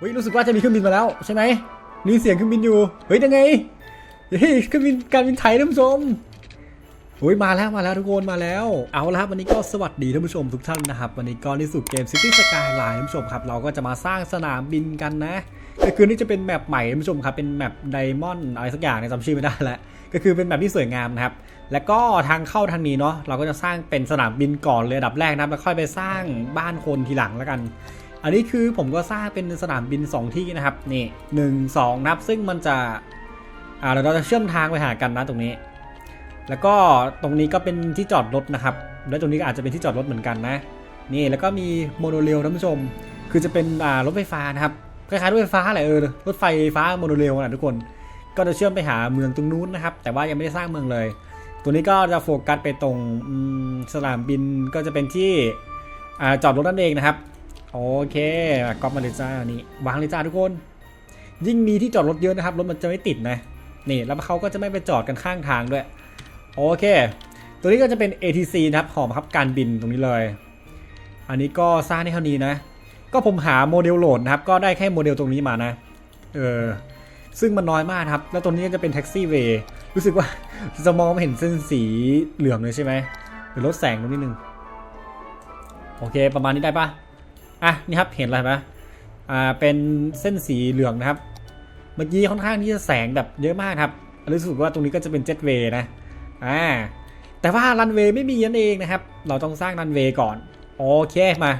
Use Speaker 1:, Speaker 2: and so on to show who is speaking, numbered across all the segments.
Speaker 1: เฮ้ยรู้สึกว่าจะมีเครื่องบินมาแล้วใช่ไหมมีเสียงเครื่องบินอยู่ เฮ้ยยังไง เฮ้ยเครื่องบินการบินไทยท่านผู้ชมเฮ้ยมาแล้วมาแล้วทุกคนมาแล้ว เอาละครับวันนี้ก็สวัสดีท่านผู้ชมทุกท่านนะครับ วันนี้ก็ในสู่เกม City Skyline ท่านผู้ชมครับ เราก็จะมาสร้างสนามบินกันนะก็คือนี่จะเป็นแมปใหม่ท่านผู้ชมครับ เป็นแมปไดมอนด์อะไรสักอย่างเนี่ยจำชื่อไม่ได้แล้วก็คือเป็นแมปที่สวยงามนะครับ แล้วก็ทางเข้าทางนี้เนาะเราก็จะสร้างเป็นสนามบินก่อนเลยดับแรกนะแล้วค่อยไปสร้างบ้านคนทีหลังแล้วกัน อันนี้คือผมก็สร้างเป็นสนามบิน 2 ที่นะครับนี่หนึ่งสองนับซึ่งมันจะอ่าเราจะเชื่อมทางไปหากันนะตรงนี้ แล้วก็ตรงนี้ก็เป็นที่จอดรถนะครับ แล้วตรงนี้ก็อาจจะเป็นที่จอดรถเหมือนกันนะนี่แล้วก็มีโมโนเรลท่านผู้ชม คือจะเป็นอ่ารถไฟฟ้านะครับคล้ายๆรถไฟฟ้าแหละเออรถไฟฟ้าโมโนเรลนะทุกคน ก็จะเชื่อมไปหาเมืองตรงนู้นนะครับ แต่ว่ายังไม่ได้สร้างเมืองเลย ตัวนี้ก็จะโฟกัสไปตรงสนามบินก็จะเป็นที่อจอดรถนั่นเองนะครับ โอเคก๊อปมาเลยจ้าอันนี้วางเลยจ้าทุกคน ยิ่งมีที่จอดรถเยอะนะครับรถมันจะไม่ติดนะนี่แล้วเขาก็จะไม่ไปจอดกันข้างทางด้วย โอเค ตัวนี้ก็จะเป็น ATC นะครับหอบังคับการบินตรงนี้เลย อันนี้ก็สร้างได้เท่านี้นะ ก็ผมหาโมเดลโหลดนะครับ ก็ได้แค่โมเดลตรงนี้มานะ เออซึ่งมันน้อยมากครับ แล้วตรงนี้ก็จะเป็นแท็กซี่เวย์รู้สึกว่าจะมองไม่เห็นเส้นสีเหลืองเลยใช่ไหมหรือลดแสงตรงนิดนึง โอเค ประมาณนี้ได้ปะ อะนี่ครับเห็นอะไรไหมอ่าเป็นเส้นสีเหลืองนะครับ เมื่อกี้ค่อนข้างที่จะแสงแบบเยอะมากครับรู้สึกว่าตรงนี้ก็จะเป็นเจ็ตเวย์นะอ่าแต่ว่ารันเวย์ไม่มีนั่นเองนะครับ เราต้องสร้างรันเวย์ก่อนโอเคมา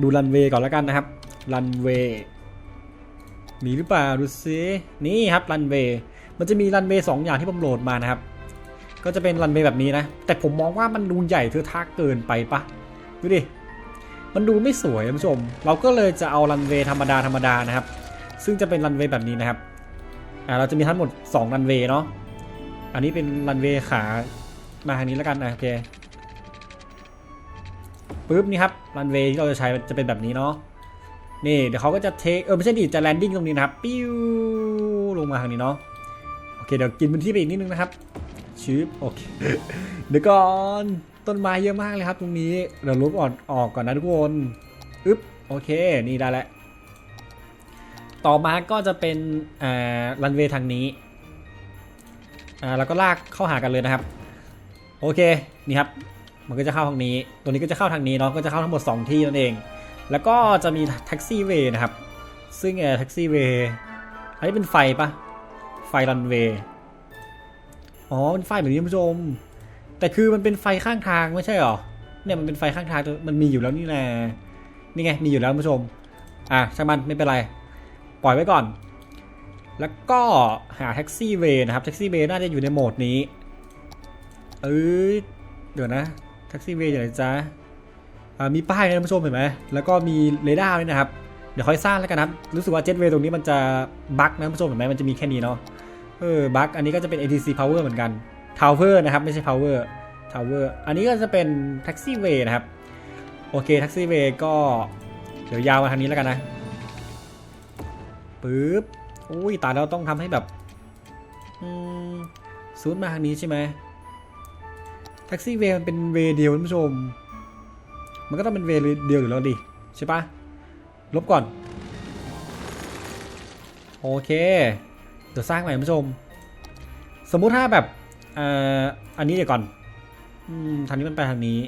Speaker 1: ดูรันเวย์ก่อนแล้วกันนะครับรันเวย์มีหรือเปล่าดูซินี่ครับรันเวย์มันจะมีรันเวย์สองอย่างที่ผมโหลดมานะครับ ก็จะเป็นรันเวย์แบบนี้นะ แต่ผมมองว่ามันดูใหญ่เทอะทะเกินไปปะดูดิ มันดูไม่สวยท่านผู้ชม เราก็เลยจะเอารันเวย์ธรรมดาธรรมดานะครับ ซึ่งจะเป็นรันเวย์แบบนี้นะครับอ่าเราจะมีทั้งหมด2รันเวย์เนาะอันนี้เป็นรันเวย์ขามาทางนี้แล้วกันนะโอเคปึ๊บนี่ครับรันเวย์ที่เราจะใช้จะเป็นแบบนี้เนาะนี่เดี๋ยวเขาก็จะเทคเออไม่ใช่ดิจะแลนดิ้งตรงนี้นะครับปิ้วลงมาทางนี้เนาะโอเคเดี๋ยวกินพื้นที่ไปอีกนิดนึงนะครับ ชืบโอเคเดี๋ยวก่อนต้นไม้เยอะมากเลยครับตรงนี้เดี๋ยวลบออกออกก่อนนะทุกคนอึ๊บโอเค นี่ได้แล้วต่อมาก็จะเป็นอ่ารันเวย์ทางนี้อ่าแล้วก็ลากเข้าหากันเลยนะครับ โอเค นี่ครับ มันก็จะเข้าทางนี้ ตัวนี้ก็จะเข้าทางนี้เนาะ ก็จะเข้าทั้งหมด 2 ที่นั่นเอง แล้วก็จะมีแท็กซี่เวย์นะครับ ซึ่งแท็กซี่เวย์อันนี้เป็นไฟปะไฟรันเวย์ อ๋อเป็นไฟแบบนี้ท่านผู้ชม แต่คือมันเป็นไฟข้างทางไม่ใช่หรอ เนี่ยมันเป็นไฟข้างทางมันมีอยู่แล้วนี่นะนี่ไงมีอยู่แล้วท่านผู้ชม อะช่างมันไม่เป็นไร ปล่อยไว้ก่อน แล้วก็หาแท็กซี่เวนะครับแท็กซี่เวน่าจะอยู่ในโหมดนี้ เอ้ยเดี๋ยวนะแท็กซี่เวอยู่ไหนจ๊ะอ่ามีป้ายนะท่านผู้ชมเห็นไหมแล้วก็มีเรดาร์ด้วยนะครับ เดี๋ยวค่อยสร้างแล้วกันนะรู้สึกว่าเจ็ตเวย์ตรงนี้มันจะบั๊กนะท่านผู้ชมเห็นไหมมันจะมีแค่นี้เนาะ เออบัคอันนี้ก็จะเป็น ATC Power เหมือนกัน Tower นะครับ ไม่ใช่ Power Tower อันนี้ก็จะเป็น Taxi Way นะครับ โอเค Taxi Way ก็เดี๋ยวยาวมาทางนี้แล้วกันนะปึ๊บอุ้ยตายแล้วต้องทำให้แบบอืมซูดมาทางนี้ใช่ไหม Taxi Way มันเป็นเวย์เดียวท่านผู้ชม มันก็ต้องเป็นเวย์เดียวอยู่แล้วดิใช่ปะลบก่อน โอเค เดี๋ยวสร้างใหม่คุณผู้ชม สมมุติถ้าแบบอ่าอันนี้เดี๋ยวก่อนอืมทางนี้มันไปทางนี้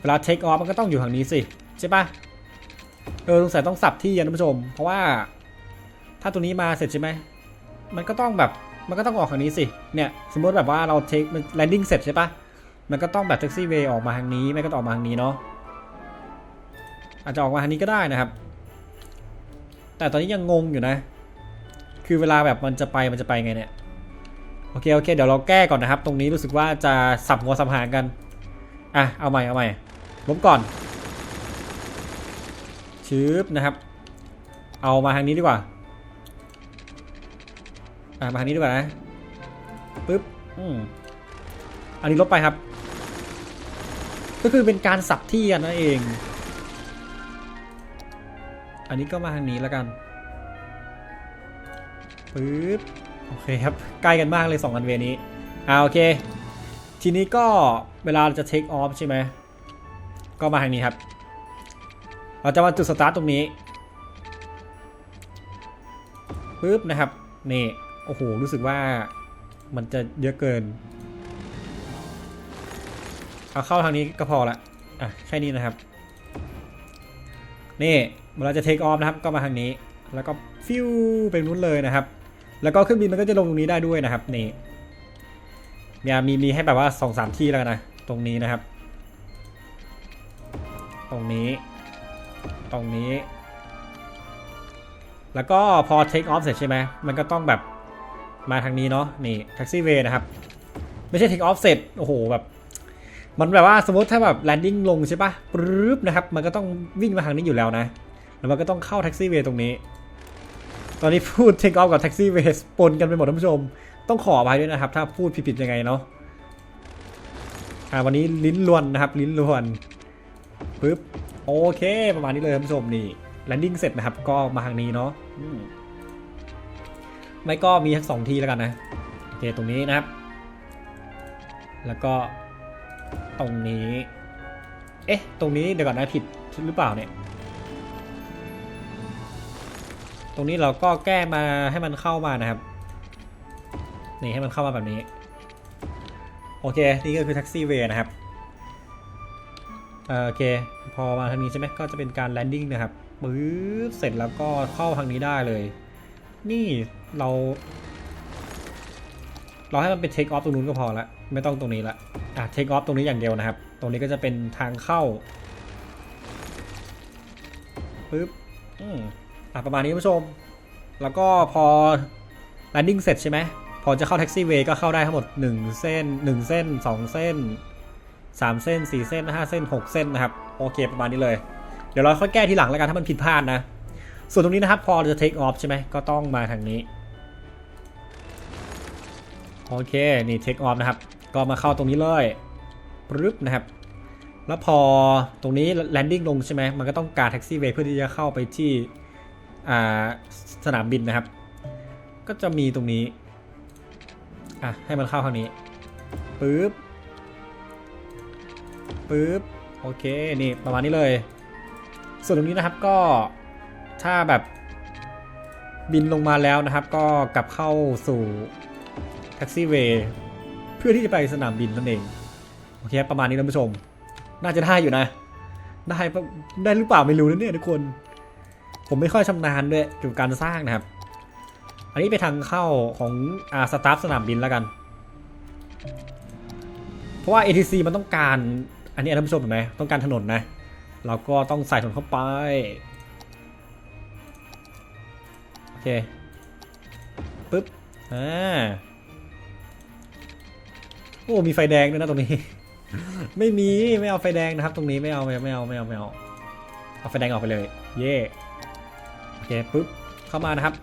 Speaker 1: เวลาเทคออฟมันก็ต้องอยู่ทางนี้สิ ใช่ปะเออสงสัยต้องสับที่นะท่านผู้ชม เพราะว่า ถ้าตัวนี้มาเสร็จใช่ไหมมันก็ต้องแบบมันก็ต้องออกทางนี้สิ เนี่ยสมมติแบบว่าเราเทคแลนดิ้งเสร็จใช่ปะมันก็ต้องแบบแท็กซี่เวย์ออกมาทางนี้ ไม่ก็ต้องออกมาทางนี้เนาะ อาจจะออกมาทางนี้ก็ได้นะครับ แต่ตอนนี้ยังงงอยู่นะ คือเวลาแบบมันจะไปมันจะไปไงเนี่ยโอเคโอเคเดี๋ยวเราแก้ก่อนนะครับ ตรงนี้รู้สึกว่าจะสับหัวสับหางกันอะเอาใหม่เอาใหม่ลบก่อนชืบนะครับ เอามาทางนี้ดีกว่าอะมาทางนี้ดีกว่านะปึ๊บอืมอันนี้ลบไปครับ ก็คือเป็นการสับที่กันนั่นเอง อันนี้ก็มาทางนี้แล้วกัน ปึ๊บโอเคครับ ใกล้กันมากเลย 2 อันเวนี้อ่าโอเค ทีนี้ก็เวลาเราจะเทคออฟใช่ไหม ก็มาทางนี้ครับ เราจะมาจุดสตาร์ทตรงนี้ปึ๊บนะครับ นี่ โอ้โห รู้สึกว่ามันจะเยอะเกิน เอาเข้าทางนี้ก็พอละ อะ แค่นี้นะครับ นี่เวลาจะเทคออฟนะครับ ก็มาทางนี้ แล้วก็ฟิวไปนู้นเลยนะครับ แล้วก็เครื่องบินมันก็จะลงตรงนี้ได้ด้วยนะครับนี่มีมีมีให้แบบว่าสองสามที่แล้วนะตรงนี้นะครับ ตรงนี้ ตรงนี้ แล้วก็พอ take off เสร็จใช่ไหมมันก็ต้องแบบมาทางนี้เนาะนี่ taxi way นะครับ ไม่ใช่ take off เสร็จโอ้โหแบบมันแบบว่าสมมติถ้าแบบ landing ลงใช่ปะปรึ๊บนะครับ มันก็ต้องวิ่งมาทางนี้อยู่แล้วนะ แล้วมันก็ต้องเข้า taxi way ตรงนี้ ตอนนี้พูด take off กับ taxi way ปนกันไปหมดท่านผู้ชม ต้องขออภัยด้วยนะครับ ถ้าพูดผิดๆยังไงเนาะอ่าวันนี้ลิ้นลวนนะครับ ลิ้นลวนปึ๊บโอเค ประมาณนี้เลยท่านผู้ชมนี่แลนดิ้งเสร็จนะครับ ก็มาทางนี้เนาะไม่ก็มีทั้งสองทีแล้วกันนะโอเคตรงนี้นะครับ แล้วก็ตรงนี้ เอ๊ะ ตรงนี้เดี๋ยวก่อนนะผิดหรือเปล่าเนี่ย ตรงนี้เราก็แก้มาให้มันเข้ามานะครับ นี่ให้มันเข้ามาแบบนี้ โอเค นี่ก็คือแท็กซี่เวย์นะครับเอ่อโอเค พอมาทางนี้ใช่ไหมก็จะเป็นการแลนดิ้งนะครับปึ๊บเสร็จแล้วก็เข้าทางนี้ได้เลย นี่เรา เราให้มันเป็นเทคออฟตรงนู้นก็พอละ ไม่ต้องตรงนี้ละ อะเทคออฟตรงนี้อย่างเดียวนะครับ ตรงนี้ก็จะเป็นทางเข้าปึ๊บอืม อะประมาณนี้คุณผู้ชม แล้วก็พอแลนดิ้งเสร็จใช่ไหมพอจะเข้าแท็กซี่เวย์ก็เข้าได้ทั้งหมด 1 เส้น 1 เส้น 2 เส้น 3 เส้น 4 เส้น 5 เส้น 6 เส้นนะครับ โอเคประมาณนี้เลย เดี๋ยวเราค่อยแก้ทีหลังแล้วกันถ้ามันผิดพลาดนะ ส่วนตรงนี้นะครับพอจะ take off ใช่ไหมก็ต้องมาทางนี้ โอเค นี่ take off นะครับ ก็มาเข้าตรงนี้เลยปึ๊บนะครับ แล้วพอตรงนี้ landing ลงใช่ไหมมันก็ต้องการ taxi way เวกเพื่อที่จะเข้าไปที่ สนามบินนะครับ ก็จะมีตรงนี้ อะ ให้มันเข้าทางนี้ปึ๊บปึ๊บโอเค นี่ประมาณนี้เลย ส่วนตรงนี้นะครับก็ถ้าแบบบินลงมาแล้วนะครับ ก็กลับเข้าสู่แท็กซี่เวย์เพื่อที่จะไปสนามบินนั่นเอง โอเค ประมาณนี้ท่านผู้ชม น่าจะได้อยู่นะ ได้ได้หรือเปล่าไม่รู้นะเนี่ยทุกคน ผมไม่ค่อยชำนาญด้วยเกี่ยวกับการสร้างนะครับ อันนี้ไปทางเข้าของอาสตาฟสนามบินแล้วกัน เพราะว่า ATC มันต้องการ อันนี้ท่านผู้ชมเห็นไหมต้องการถนนนะ เราก็ต้องใส่ถนนเข้าไป โอเค ปึ๊บ อ่า โอ้มีไฟแดงด้วยนะตรงนี้ ไม่มี ไม่เอาไฟแดงนะครับ ตรงนี้ไม่เอาไม่เอาไม่เอาไม่เอาเอาไฟแดงออกไปเลย เย่โอ เคปึ๊บเข้ามานะครับ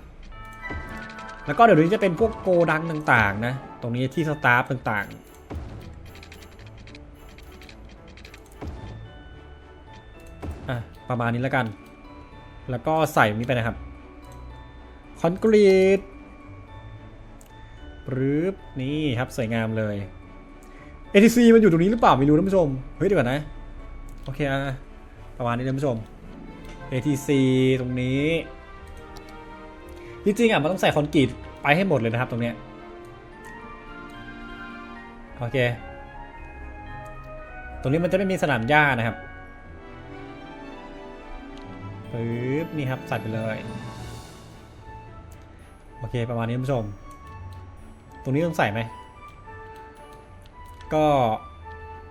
Speaker 1: แล้วก็เดี๋ยวนี้จะเป็นพวกโกดังต่างๆนะ ตรงนี้ที่สตาฟต่างๆอะประมาณนี้แล้วกัน แล้วก็ใส่ตรงนี้ไปนะครับ คอนกรีตปรึ๊บนี่ครับสวยงามเลย ATC มันอยู่ตรงนี้หรือเปล่าไม่รู้ท่านผู้ชม เฮ้ยเดี๋ยวก่อนนะ โอเคอะประมาณนี้ท่านผู้ชม ATC ตรงนี้ จริงๆอะมันต้องใส่คอนกรีตไปให้หมดเลยนะครับตรงเนี้ยโอเค ตรงนี้มันจะไม่มีสนามหญ้านะครับปึ๊บนี่ครับใส่ไปเลยโอเคประมาณนี้ท่านผู้ชม ตรงนี้ต้องใส่ไหม ก็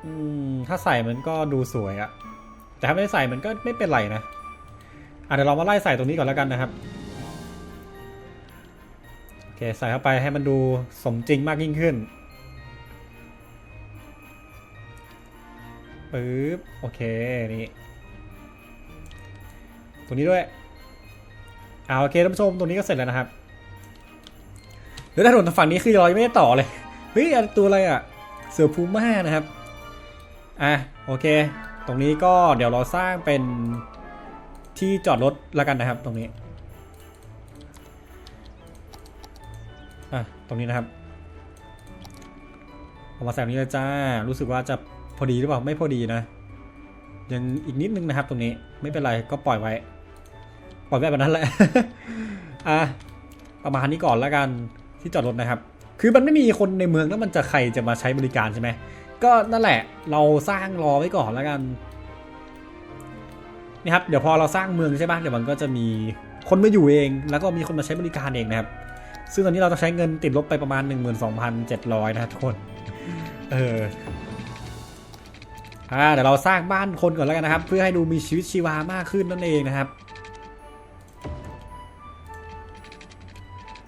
Speaker 1: อถ้าใส่มันก็ดูสวยอะแต่ถ้าไม่ได้ใส่มันก็ไม่เป็นไรนะอะเดี๋ยวเรามาไล่ใส่ตรงนี้ก่อนแล้วกันนะครับ เคใส่เข้าไปให้มันดูสมจริงมากยิ่งขึ้นปึ๊บโอเคนี่ตรงนี้ด้วยอ่าโอเคท่านผู้ชมตรงนี้ก็เสร็จแล้วนะครับเดี๋ยวถนนฝั่งนี้คือเรายังไม่ได้ต่อเลยเฮ้ยตัวอะไรอะเสือพูม่านะครับอะโอเค ตรงนี้ก็เดี๋ยวเราสร้างเป็นที่จอดรถล้วกันนะครับ ตรงนี้ อะ ตรงนี้นะครับเอามาใส่ตรงนี้เลยจ้า รู้สึกว่าจะพอดีหรือเปล่า ไม่พอดีนะ ยังอีกนิดนึงนะครับ ตรงนี้ ไม่เป็นไร ก็ปล่อยไว้ ปล่อยไว้แบบนั้นแหละ อะ ประมาณนี้ก่อนแล้วกัน ที่จอดรถนะครับ คือมันไม่มีคนในเมืองแล้วมันจะใครจะมาใช้บริการใช่ไหม ก็นั่นแหละ เราสร้างรอไว้ก่อนแล้วกันนี่ครับ เดี๋ยวพอเราสร้างเมืองใช่ปะเดี๋ยวมันก็จะมีคนมาอยู่เอง แล้วก็มีคนมาใช้บริการเองนะครับ ซึ่งตอนนี้เราจะใช้เงินติดลบไปประมาณ 12,700 นะครับทุกคน เอออ่าเดี๋ยวเราสร้างบ้านคนก่อนแล้วกันนะครับ เพื่อให้ดูมีชีวิตชีวามากขึ้นนั่นเองนะครับ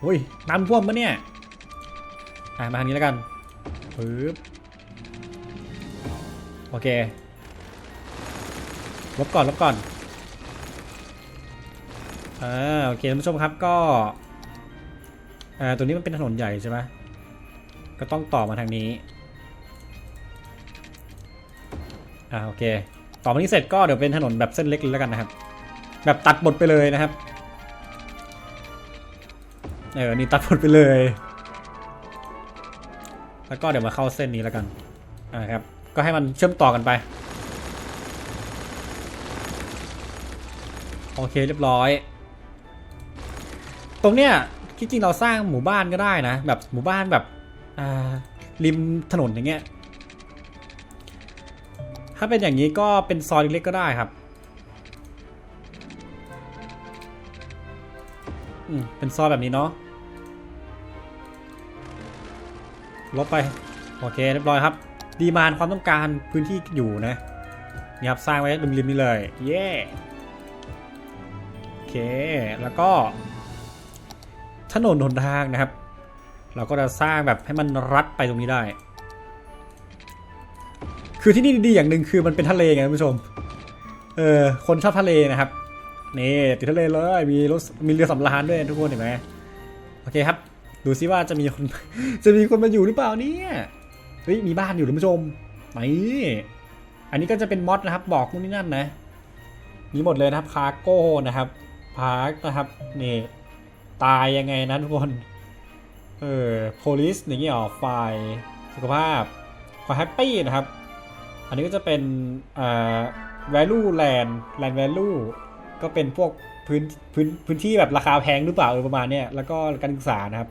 Speaker 1: โอ้ยน้ำท่วมปะเนี่ย อ่ามาทางนี้แล้วกันปึ๊บโอเค ลบก่อนลบก่อนอ่าโอเคท่านผู้ชมครับก็ อ่าตัวนี้มันเป็นถนนใหญ่ใช่ไหมก็ต้องต่อมาทางนี้อ่าโอเค ต่อมานี้เสร็จก็เดี๋ยวเป็นถนนแบบเส้นเล็กเลยแล้วกันนะครับ แบบตัดหมดไปเลยนะครับเออนี่ตัดหมดไปเลย แล้วก็เดี๋ยวมาเข้าเส้นนี้แล้วกันอ่าครับก็ให้มันเชื่อมต่อกันไป โอเคเรียบร้อย ตรงเนี้ย ที่จริงเราสร้างหมู่บ้านก็ได้นะ แบบหมู่บ้านแบบริมถนนอย่างเงี้ย ถ้าเป็นอย่างนี้ก็เป็นซอยเล็กๆก็ได้ครับอืมเป็นซอยแบบนี้เนาะลบไป โอเคเรียบร้อยครับ ดีมานความต้องการพื้นที่อยู่นะนี่ครับสร้างไว้ริมๆนี้เลย เย่โอเค แล้วก็ ถนนหนทางนะครับ เราก็จะสร้างแบบให้มันรัดไปตรงนี้ได้ คือที่นี่ดีอย่างหนึ่งคือมันเป็นทะเลไงท่านผู้ชม เออคนชอบทะเลนะครับนี่ติดทะเลเลยมีรถมีเรือสำราญด้วยทุกคนเห็นไหมโอเคครับ ดูซิว่าจะมีคนจะมีคนมาอยู่หรือเปล่าเนี่ยเฮ้ยมีบ้านอยู่ท่านผู้ชมนี่อันนี้ก็จะเป็นมอดนะครับ บอกนู่นนี่นั่นนะมีหมดเลยนะครับคาร์โก้นะครับพาร์คนะครับนี่ ตายยังไงนะทุกคน เออ police อย่างเงี้ยหรอไฟสุขภาพความแฮปปี้นะครับ อันนี้ก็จะเป็นเอ่า value land land value ก็เป็นพวกพื้นพื้นพื้นที่แบบราคาแพงหรือเปล่าเออประมาณเนี้ยแล้วก็การศึกษานะครับ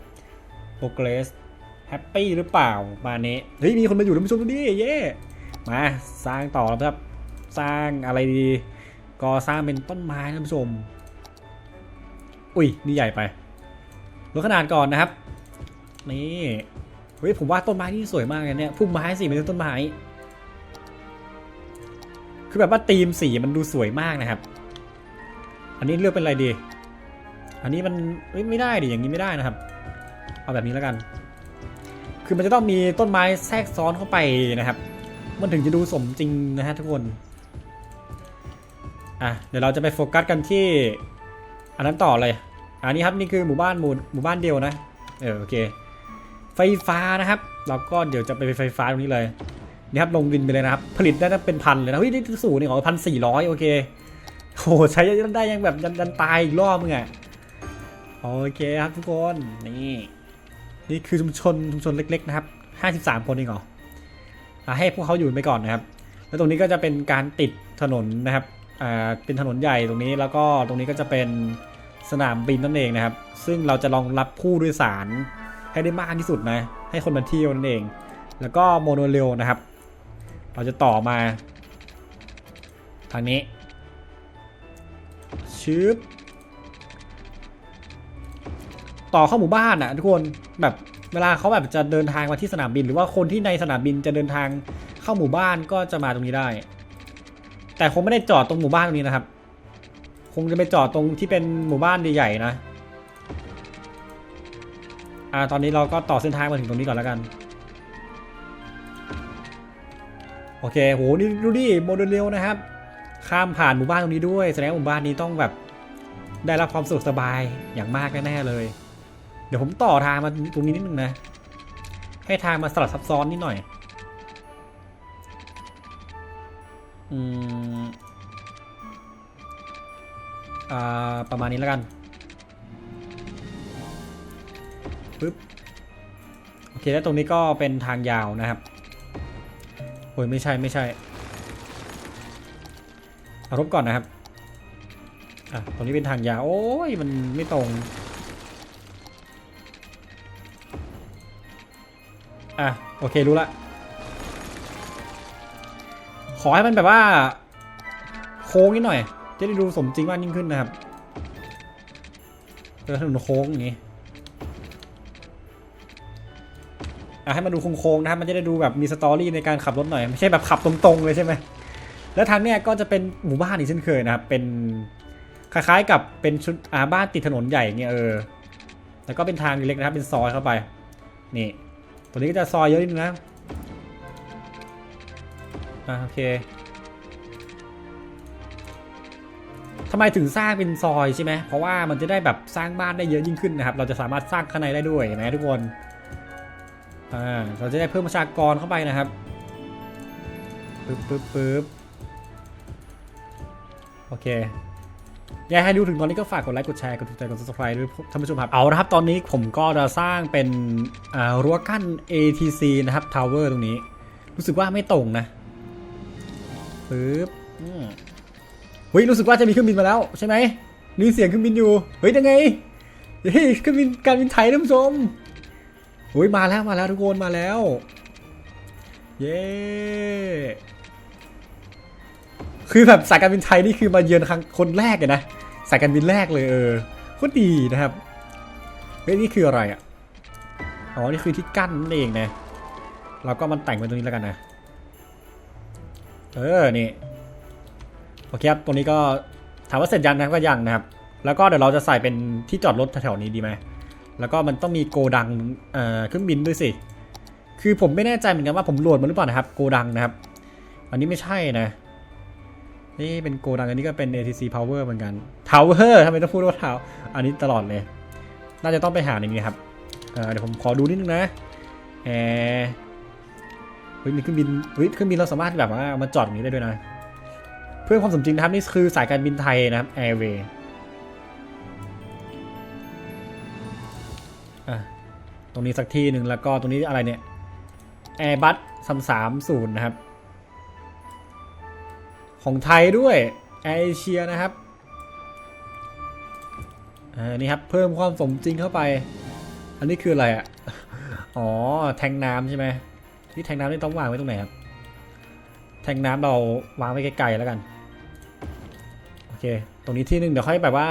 Speaker 1: progress happy หรือเปล่ามาณนี้เฮ้ยมีคนมาอยู่ท่านผู้ชมดูดิเย่มาสร้างต่อแล้วครับ สร้างอะไรดี ก็สร้างเป็นต้นไม้ท่านผู้ชม อุ้ยนี่ใหญ่ไปลดขนาดก่อนนะครับ นี่เฮ้ยผมว่าต้นไม้ที่สวยมากเลยเนี่ยพุ่มไม้สิไม่ใช่ต้นไม้คือแบบว่าธีมสีมันดูสวยมากนะครับ อันนี้เลือกเป็นอะไรดี อันนี้มันเอ้ยไม่ได้ดิอย่างนี้ไม่ได้นะครับ เอาแบบนี้แล้วกัน คือมันจะต้องมีต้นไม้แทรกซ้อนเข้าไปนะครับ มันถึงจะดูสมจริงนะฮะทุกคน อะเดี๋ยวเราจะไปโฟกัสกันที่ อันนั้นต่อเลย อันนี้ครับนี่คือหมู่บ้านหมู่หมู่บ้านเดียวนะ เออโอเค ไฟฟ้านะครับ เราก็เดี๋ยวจะไปไฟฟ้าตรงนี้เลย นี่ครับลงดินไปเลยนะครับ ผลิตได้ตั้งเป็นพันเลยนะเฮ้ยนี่สูงนี่ของพันสี่ร้อยโอเคโหใช้ได้ยังแบบยันยันตายอีกรอบมึงอะโอเคครับทุกคนนี่นี่คือชุมชนชุมชนเล็กๆนะครับห้าสิบสามคนเองเหรออให้พวกเขาอยู่ไปก่อนนะครับ แล้วตรงนี้ก็จะเป็นการติดถนนนะครับอ่าเป็นถนนใหญ่ตรงนี้แล้วก็ตรงนี้ก็จะเป็น สนามบินนั่นเองนะครับ ซึ่งเราจะรองรับผู้โดยสารให้ได้มากที่สุดนะ ให้คนมาเที่ยวนั่นเอง แล้วก็โมโนเรลนะครับ เราจะต่อมา ทางนี้ชืบต่อเข้าหมู่บ้านอะทุกคนแบบเวลาเขาแบบจะเดินทางมาที่สนามบิน หรือว่าคนที่ในสนามบินจะเดินทางเข้าหมู่บ้านก็จะมาตรงนี้ได้ แต่คงไม่ได้จอดตรงหมู่บ้านตรงนี้นะครับ งจะไปจอดตรงที่เป็นหมู่บ้านใหญ่ๆนะ อ่า ตอนนี้เราก็ต่อเส้นทางมาถึงตรงนี้ก่อนแล้วกัน โอเค โห นี่ดูดิ โมเดลเร็วนะครับ ข้ามผ่านหมู่บ้านตรงนี้ด้วย แสดงว่าหมู่บ้านนี้ต้องแบบ ได้รับความสะดวกสบายอย่างมากแน่ๆเลย เดี๋ยวผมต่อทางมาตรงนี้นิดนึงนะ ให้ทางมาสลับซับซ้อนนิดหน่อย อืม ประมาณนี้แล้วกันปึ๊บโอเคแล้วตรงนี้ก็เป็นทางยาวนะครับโอ้ยไม่ใช่ไม่ใช่เรบก่อนนะครับอะตรงนี้เป็นทางยาวโอ้ยมันไม่ตรงอะโอเครู้ละขอให้มันแบบว่า โค้งนิดหน่อย จะได้ดูสมจริงมากยิ่งขึ้นนะครับเออถนนโค้งอย่างงี้อะให้มันดูโค้งๆนะครับมันจะได้ดูแบบมีสตอรี่ในการขับรถหน่อยไม่ใช่แบบขับตรงๆเลยใช่ไหมแล้วทางเนี้ยก็จะเป็นหมู่บ้านอีกเช่นเคยนะครับเป็นคล้ายๆกับเป็นชุดอาบ้านติดถนนใหญ่เงี้ยเออแล้วก็เป็นทางเล็กนะครับเป็นซอยเข้าไปนี่ตัวนี้ก็จะซอยเยอะนิดนึงนะอ่าโอเค ทำไมถึงสร้างเป็นซอยใช่ไหมเพราะว่ามันจะได้แบบสร้างบ้านได้เยอะยิ่งขึ้นนะครับ เราจะสามารถสร้างข้างในได้ด้วยเห็นไหมทุกคนอ่าเราจะได้เพิ่มประชากรเข้าไปนะครับปึ๊บปึ๊บปึ๊บโอเคอยากให้ดูถึงตอนนี้ก็ฝากกดไลค์กดแชร์กดติดตามกด subscribe ด้วยท่านผู้ชมครับเอาละครับตอนนี้ผมก็จะสร้างเป็นอ่ารั้วกั้น ATC นะครับ Tower ตรงนี้ รู้สึกว่าไม่ตรงนะปึ๊บอืม เฮ้ยรู้สึกว่าจะมีเครื่องบินมาแล้วใช่ไหมมีเสียงเครื่องบินอยู่ เฮ้ยยังไง เฮ้ยเครื่องบินการบินไทยท่านผู้ชมเฮ้ยมาแล้วมาแล้วทุกคนมาแล้ว เย้คือแบบสายการบินไทยนี่คือมาเยือนครั้งคนแรกเลยนะสายการบินแรกเลยเออคตรดีนะครับเฮ้ยนี่คืออะไรอะอ๋อนี่คือที่กั้นนั่นเองนะเราก็มันแต่งเป็นตรงนี้แล้วกันนะ เออนี่ โอเคครับ ตรงนี้ก็ถามว่าเสร็จยังนะก็ยังนะครับ แล้วก็เดี๋ยวเราจะใส่เป็นที่จอดรถแถวๆนี้ดีไหม แล้วก็มันต้องมีโกดังเอ่อเครื่องบินด้วยสิ คือผมไม่แน่ใจเหมือนกันว่าผมโหลดมันหรือเปล่านะครับ โกดังนะครับ อันนี้ไม่ใช่นะ นี่เป็นโกดังอันนี้ก็เป็น ATC Power เหมือนกัน Tower ทำไมต้องพูดว่า Tower อันนี้ตลอดเลย น่าจะต้องไปหาในนี้ครับเเดี๋ยวผมขอดูนิดนึงนะแอร์เฮ้ยมีเครื่องบินเฮ้ยเครื่องบินเราสามารถแบบว่ามาจอดตรงนี้ได้ด้วยนะ เพื่อความสมจริงนะครับนี่คือสายการบินไทยนะครับ Airway อะตรงนี้สักที่หนึ่งแล้วก็ตรงนี้อะไรเนี่ย Airbus 330นย์นะครับ ของไทยด้วยแอร์เอเชียนะครับอ่านี่ครับ เพิ่มความสมจริงเข้าไป อันนี้คืออะไรอะอ๋อแทงน้ำใช่ไหมที่แทงน้ำนี่ต้องวางไว้ตรงไหนครับแทงน้ำเราวางไว้ไกลๆแล้วกัน เค ตรงนี้ที่หนึ่งเดี๋ยวค่อยแบบว่า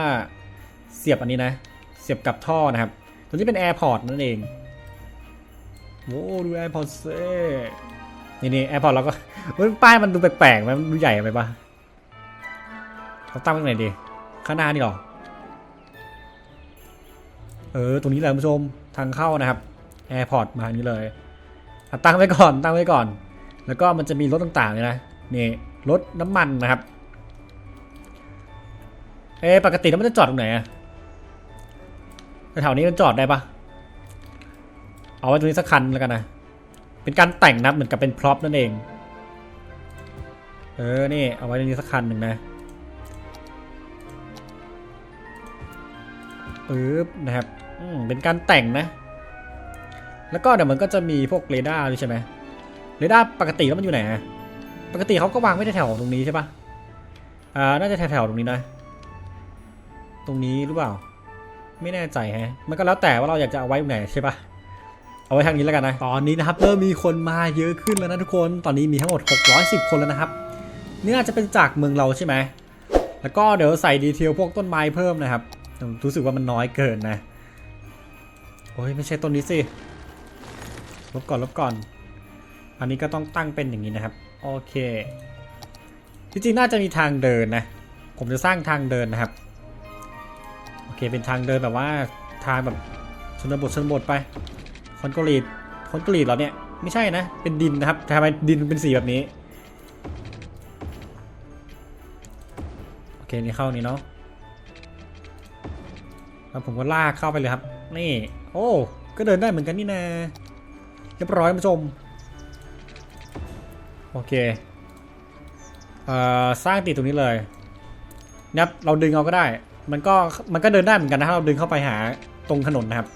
Speaker 1: เสียบอันนี้นะ เสียบกับท่อนะครับ ตัวนี้เป็นแอร์พอร์ตนั่นเองโอ้ดูแอร์พอร์ตเซ่นี่นี่แอร์พอร์ตเราก็ป้ายมันดูแปลกๆไหมมันดูใหญ่ไปปะเขาตั้งไว้ตรงไหนดี ข้างหน้านี่หรอ เออ ตรงนี้แหละคุณผู้ชม ทางเข้านะครับ แอร์พอร์ตมาทางนี้เลยตั้งไว้ก่อน ตั้งไว้ก่อน แล้วก็มันจะมีรถต่างๆเลยนะ นี่ รถน้ำมันนะครับ เอะปกติแล้วมันจะจอดตรงไหนอะแถวๆนี้มันจอดได้ปะเอาไว้ตรงนี้สักคันแล้วกันนะ เป็นการแต่งนะเหมือนกับเป็นพร็อพนั่นเอง เออ นี่ เอาไว้ในนี้สักคันหนึ่งนะปึ๊บนะครับเป็นการแต่งนะ แล้วก็เดี๋ยวมันก็จะมีพวกเรดาร์ด้วยใช่ไหมเรดาร์ปกติแล้วมันอยู่ไหนปกติเขาก็วางไว้แถวๆตรงนี้ใช่ปะอ่า น่าจะแถวๆตรงนี้นะ ตรงนี้หรือเปล่า ไม่แน่ใจแฮะ มันก็แล้วแต่ว่าเราอยากจะเอาไว้ไหนใช่ปะเอาไว้ทางนี้แล้วกันนะ ตอนนี้นะครับเริ่มมีคนมาเยอะขึ้นแล้วนะทุกคน ตอนนี้มีทั้งหมด 610 คนแล้วนะครับ นี่น่าจะเป็นจากเมืองเราใช่ไหม แล้วก็เดี๋ยวใส่ดีเทลพวกต้นไม้เพิ่มนะครับ รู้สึกว่ามันน้อยเกินนะ โอ้ยไม่ใช่ต้นนี้สิ ลบก่อนลบก่อน อันนี้ก็ต้องตั้งเป็นอย่างนี้นะครับ โอเค จริงๆน่าจะมีทางเดินนะ ผมจะสร้างทางเดินนะครับ เคเป็นทางเดินแบบว่าทางแบบชนบทชนบทไปคอนกรีตคอนกรีตเหรอเนี่ยไม่ใช่นะ เป็นดินนะครับทำไมดินเป็นสีแบบนี้โอเคนี่เข้านี่เนาะแล้วผมก็ลากเข้าไปเลยครับ นี่ โอ้ก็เดินได้เหมือนกันนี่นะเรียบร้อยคุณผู้ชมโอเคเอ่อสร้างติดตรงนี้เลยนะครับเราดึงเอาก็ได้ มันก็มันก็เดินได้เหมือนกันนะถ้าเราดึงเข้าไปหาตรงถนนนะครับ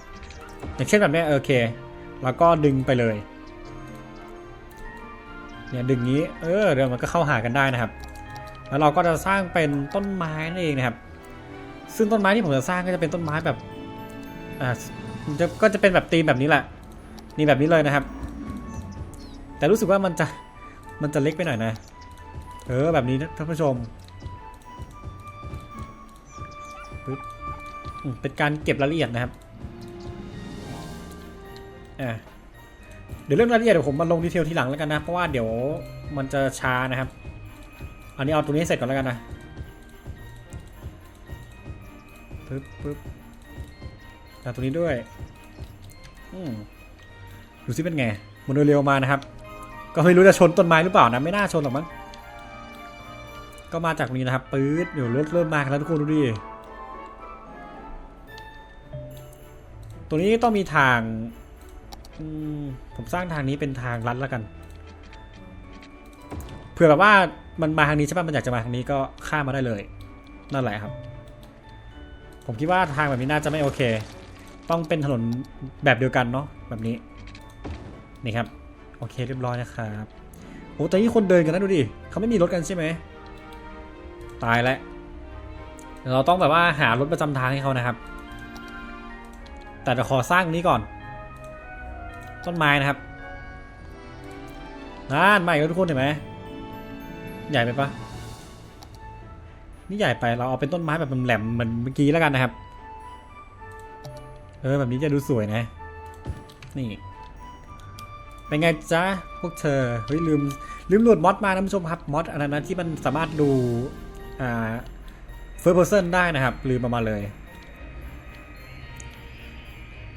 Speaker 1: อย่างเช่นแบบนี้โอเคแล้วก็ดึงไปเลยเนี่ยดึงนี้เออเดี๋ยวมันก็เข้าหากันได้นะครับ แล้วเราก็จะสร้างเป็นต้นไม้นั่นเองนะครับ ซึ่งต้นไม้ที่ผมจะสร้างก็จะเป็นต้นไม้แบบอ่าจะก็จะเป็นแบบธีมแบบนี้แหละนี่แบบนี้เลยนะครับ แต่รู้สึกว่ามันจะมันจะเล็กไปหน่อยนะ เออแบบนี้นะท่านผู้ชม ปึ๊บเป็นการเก็บรายละเอียดนะครับอะเดี๋ยวเรื่องรายละเอียดเดี๋ยวผมมาลงดีเทลทีหลังแล้วกันนะ เพราะว่าเดี๋ยวมันจะช้านะครับ อันนี้เอาตรงนี้เสร็จก่อนแล้วกันนะปึ๊บปึ๊บเอาตรงนี้ด้วยอืมดูซิเป็นไงมันเร็วมานะครับ ก็ไม่รู้จะชนต้นไม้หรือเปล่านะไม่น่าชนหรอกมั้งก็มาจากตรงนี้นะครับปื๊ดเดี๋ยวรถเริ่มมากันแล้วทุกคนดูดิ ตัวนี้ต้องมีทางผมสร้างทางนี้เป็นทางลัดแล้วกัน เผื่อแบบว่ามันมาทางนี้ใช่ป่ะมันอยากจะมาทางนี้ก็ข้ามมาได้เลย นั่นแหละครับ ผมคิดว่าทางแบบนี้น่าจะไม่โอเค ต้องเป็นถนนแบบเดียวกันเนาะแบบนี้ นี่ครับ โอเคเรียบร้อยนะครับโอ้แต่นี่คนเดินกันนะดูดิเขาไม่มีรถกันใช่ไหมตายแล้วเดี๋ยวเราต้องแบบว่าหารถประจำทางให้เขานะครับ แต่เดี๋ยวขอสร้างนี้ก่อน ต้นไม้นะครับนั่นมาอีกแล้วทุกคนเห็นไหมใหญ่ไปปะนี่ใหญ่ไปเราเอาเป็นต้นไม้แบบแหลมเหมือนเมื่อกี้แล้วกันนะครับเออแบบนี้จะดูสวยนะ นี่ เป็นไงจ๊ะพวกเธอเฮ้ยลืมลืมโหลดมอดมาท่านผู้ชมครับมอดอันนั้นะที่มันสามารถดูอ่า first person ได้นะครับลืมมามาเลย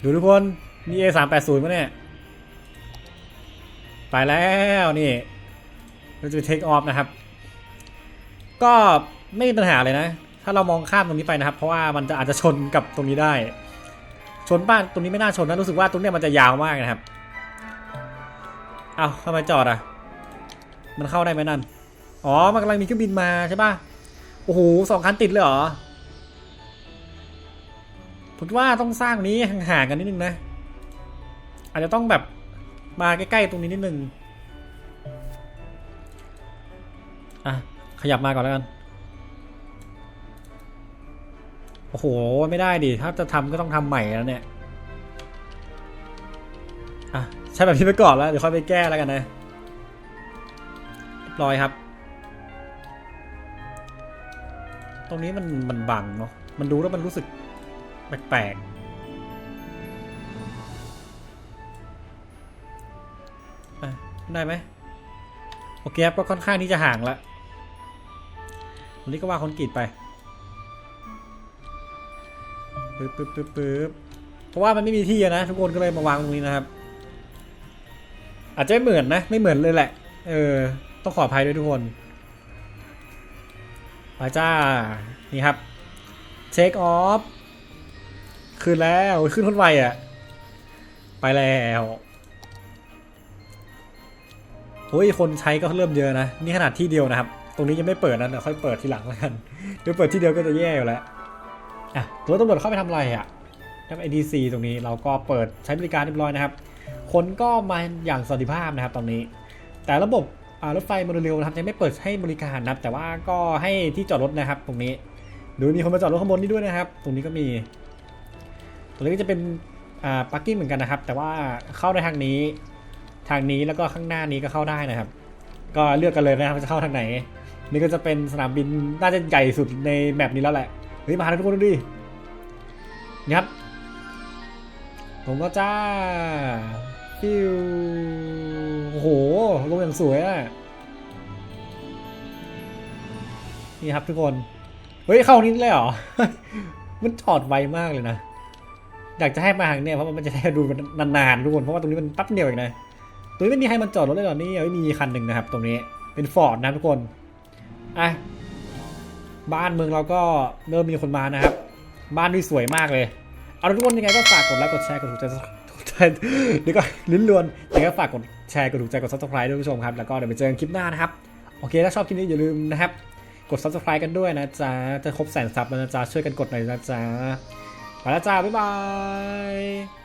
Speaker 1: ดูทุกคนนี่ A 3 8 0มั้เนี่ยไปแล้วนี่เราจะไป take off นะครับ ก็ไม่มีปัญหาเลยนะ ถ้าเรามองข้ามตรงนี้ไปนะครับ เพราะว่ามันจะอาจจะชนกับตรงนี้ได้ ชนบ้านตรงนี้ไม่น่าชนนะรู้สึกว่าตรงนี้มันจะยาวมากนะครับ เอาทำไมจอดอะ มันเข้าได้ไหมนั่น อ๋อ มันกำลังมีเครื่องบินมาใช่ป่ะ โอ้โหสองคันติดเลยเหรอ ผมว่าต้องสร้างนี้ห่างๆกันนิดนึงนะ อาจจะต้องแบบมาใกล้ๆตรงนี้นิดนึง อะ ขยับมาก่อนแล้วกัน โอ้โห ไม่ได้ดิ ถ้าจะทำก็ต้องทำใหม่แล้วเนี่ย อะ ใช้แบบนี้ไปก่อนแล้ว เดี๋ยวค่อยไปแก้แล้วกันนะเรียรอยครับ ตรงนี้มันมันบังเนาะ มันดูแล้วมันรู้สึก แปลกๆได้ไหมโอเคครับก็ค่อนข้างที่จะห่างละวันนี้ก็วางคนกรีตไปปึ๊บปึ๊บปึ๊บปึ๊บเพราะว่ามันไม่มีที่นะ ทุกคนก็เลยมาวางตรงนี้นะครับ อาจจะไม่เหมือนนะ ไม่เหมือนเลยแหละ เออ ต้องขออภัยด้วยทุกคนมาจ้า นี่ครับเช็คออฟ ขึ้นแล้วขึ้นคนไวอะ ไปแล้วโอ้ยคนใช้ก็เริ่มเยอะนะ นี่ขนาดที่เดียวนะครับ ตรงนี้ยังไม่เปิดนะเดี๋ยวค่อยเปิดทีหลังแล้วกันเดี๋ยวเปิดที่เดียวก็จะแย่อยู่แล้วอะตัวตำรวจเข้าไปทำอะไรอะทำ ADC ตรงนี้เราก็เปิดใช้บริการเรียบร้อยนะครับ คนก็มาอย่างสวัสดิภาพนะครับตอนนี้ แต่ระบบรถไฟโมโนเรลนะครับยังไม่เปิดให้บริการนะครับแต่ว่าก็ให้ที่จอดรถนะครับ ตรงนี้ ดูมีคนมาจอดรถข้างบนนี้ด้วยนะครับ ตรงนี้ก็มี ตรงนี้ก็จะเป็นอ่าปักกิ้งเหมือนกันนะครับ แต่ว่าเข้าในทางนี้ ทางนี้แล้วก็ข้างหน้านี้ก็เข้าได้นะครับ ก็เลือกกันเลยนะครับจะเข้าทางไหน นี่ก็จะเป็นสนามบินน่าจะใหญ่สุดในแมปนี้แล้วแหละเฮ้ยมาทุกคนดูดินี่ครับผมก็จ้าฟิวโอ้โหลงอย่างสวยอะนี่ครับทุกคน เฮ้ย เข้านี้เลยเหรอ มันถอดไวมากเลยนะ อยากจะให้มาทางเนี่ยเพราะมันจะได้ดูนานๆทุกคนเพราะว่าตรงนี้มันปั๊บเดียวเองนะตรงนี้ไม่มีใครมันจอดรถเลยหรอนี่ไม่มีคันหนึ่งนะครับ ตรงนี้เป็นฟอร์ดนะทุกคนอะบ้านเมืองเราก็เริ่มมีคนมานะครับ บ้านนี่สวยมากเลยเอาทุกคนยังไงก็ฝากกดไลค์กดแชร์กดถูกใจถูกใจเดี๋ยวก็ลิ้นลวนยังไงก็ฝากกดแชร์กดถูกใจกดซับสไครต์ด้วยผู้ชมครับแล้วก็เดี๋ยวไปเจอกันคลิปหน้านะครับโอเคถ้าชอบคลิปนี้อย่าลืมนะครับกด subscribe กันด้วยนะจ๊ะจะครบแสนซับแล้วนะจ๊ะช่วยกันกดหน่อยนะจ๊ะ ไปแล้วจ้าบ๊ายบาย